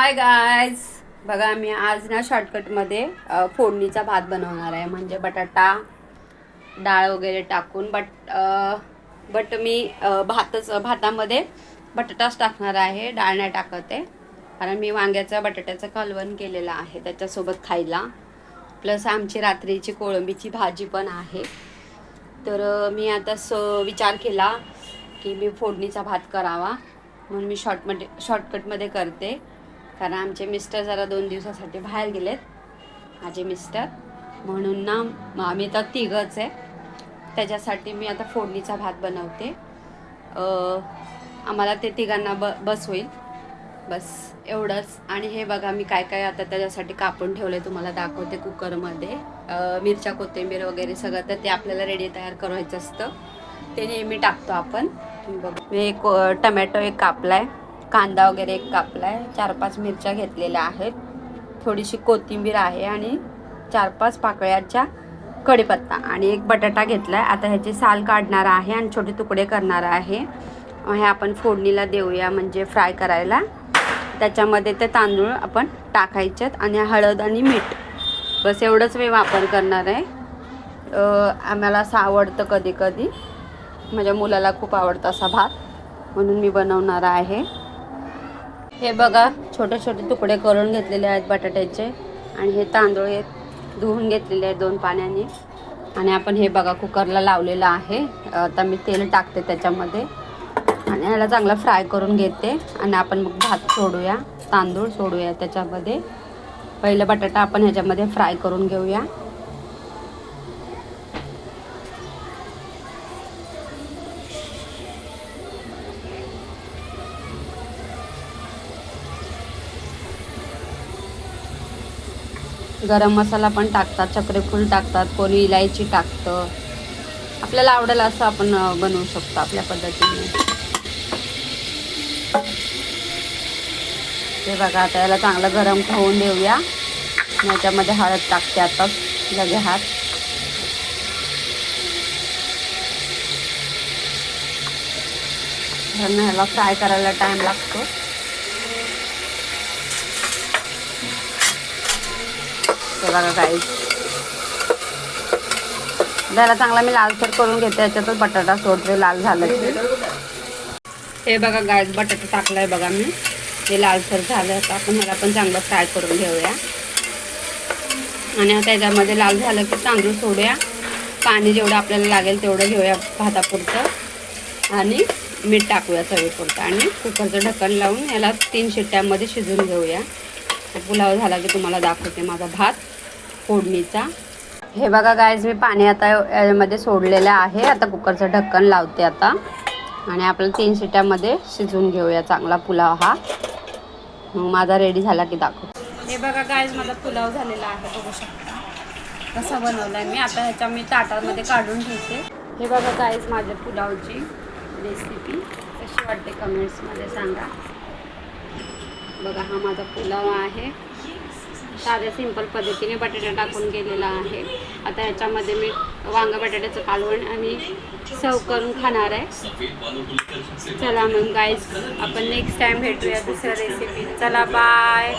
Hi guys बघा मी आज ना शॉर्टकटमध्ये फोडणीचा भात बनवणार आहे. म्हणजे बटाटा डाळ वगैरे टाकून. बट बट मी भातच भातामध्ये बटाटाच टाकणार आहे. डाळ नाही टाकत आहे. कारण मी वांग्याचं बटाट्याचं कालवण केलेलं आहे. त्याच्यासोबत खायला. प्लस आमची रात्रीची कोळंबीची भाजी पण आहे. तर मी आता स विचार केला की मी फोडणीचा भात करावा. म्हणून मी शॉर्टमध्ये शॉर्टकटमध्ये करते. कारण आमचे मिस्टर जरा दोन दिवसासाठी बाहेर गेलेत माझे मिस्टर. म्हणून ना मग आम्ही तर तिघच आहे. त्याच्यासाठी मी आता फोडणीचा भात बनवते. आम्हाला ते तिघांना ब बस होईल. बस एवढंच. आणि हे बघा मी काय काय आता त्याच्यासाठी कापून ठेवले तुम्हाला दाखवते कुकरमध्ये. मिरच्या कोथिंबीर वगैरे सगळं तर ते आपल्याला रेडी तयार करायचं असतं. ते नेहमी टाकतो आपण. तुम्ही बघा. मी एक टमॅटो एक कापला आहे कांदा वगैरे एक कापला आहे चार पाच मिरच्या घेतलेल्या आहेत. थोडीशी कोथिंबीर आहे आणि चार पाच पाकळ्याच्या कढीपत्ता आणि एक बटाटा घेतला आहे आता ह्याची साल काढणार आहे आणि छोटे तुकडे करणार आहे. हे आपण फोडणीला देऊया म्हणजे फ्राय करायला. त्याच्यामध्ये ते तांदूळ आपण टाकायचेत आणि हळद आणि मीठ. बस एवढंच मी वापर करणार आहे. आम्हाला असं आवडतं कधी कधी. माझ्या मुलाला खूप आवडतं असा भात. म्हणून मी बनवणार आहे. हे बघा छोटे छोटे तुकडे करून घेतलेले आहेत बटाट्याचे. आणि हे तांदूळ हे धुवून घेतलेले आहेत दोन पाण्याने. आणि आपण हे बघा कुकरला लावलेलं आहे. आता मी तेल टाकते त्याच्यामध्ये. आणि ह्याला चांगलं फ्राय करून घेते. आणि आपण मग भात सोडूया तांदूळ सोडूया त्याच्यामध्ये. पहिलं बटाटा आपण ह्याच्यामध्ये फ्राय करून घेऊया. गरम मसाला पण टाकतात चक्रेफूल टाकतात कोणी इलायची टाकतं. आपल्याला आवडेल असं आपण बनवू शकतो आपल्या पद्धतीने. ते बघा आता याला चांगलं गरम खाऊन देऊया. याच्यामध्ये हळद टाकते आता लगे हात. ह्याला फ्राय करायला टाईम लागतो. हे बघा काहीच त्याला चांगला मी लालसर करून घेते याच्यातच बटाटा सोडते लाल झालं हे बघा गायस बटाटा टाकलाय बघा मी. हे लालसर झालं आता आपण ह्याला पण चांगलं फ्राय करून घेऊया. आणि आता याच्यामध्ये लाल झालं की तांदूळ सोडूया. पाणी जेवढं आपल्याला लागेल तेवढं घेऊया भातापुरतं. आणि मीठ टाकूया चवीपुरतं. आणि कुकरचं ढक्कन लावून याला तीन शिट्ट्यामध्ये शिजून घेऊया. पुलाव झाला की तुम्हाला दाखवते माझा भात फोडणीचा. हे बघा गायज मी पाणी आता यामध्ये सोडलेलं आहे. आता कुकरचं ढक्कन लावते आता. आणि आपल्याला तीन शिट्यामध्ये शिजवून घेऊया चांगला पुलाव हा. मग माझा रेडी झाला की दाखव हे बघा गायज माझा पुलाव झालेला आहे. बघू शकता. कसा बनवला आहे मी. आता ह्याच्या मी ताटामध्ये काढून ठेवते हे बघा गायज माझ्या पुलावची रेसिपी कशी वाटते कमेंट्समध्ये सांगा. बघा हा माझा पुलाव आहे. साध्या सिंपल पद्धतीने बटाटा टाकून केलेला आहे. आता ह्याच्यामध्ये मी वांग बटाट्याचं कालवण आणि सर्व करून खाणार आहे. चला मग गाईज आपण नेक्स्ट टाइम भेटूया दुसऱ्या रेसिपी चला बाय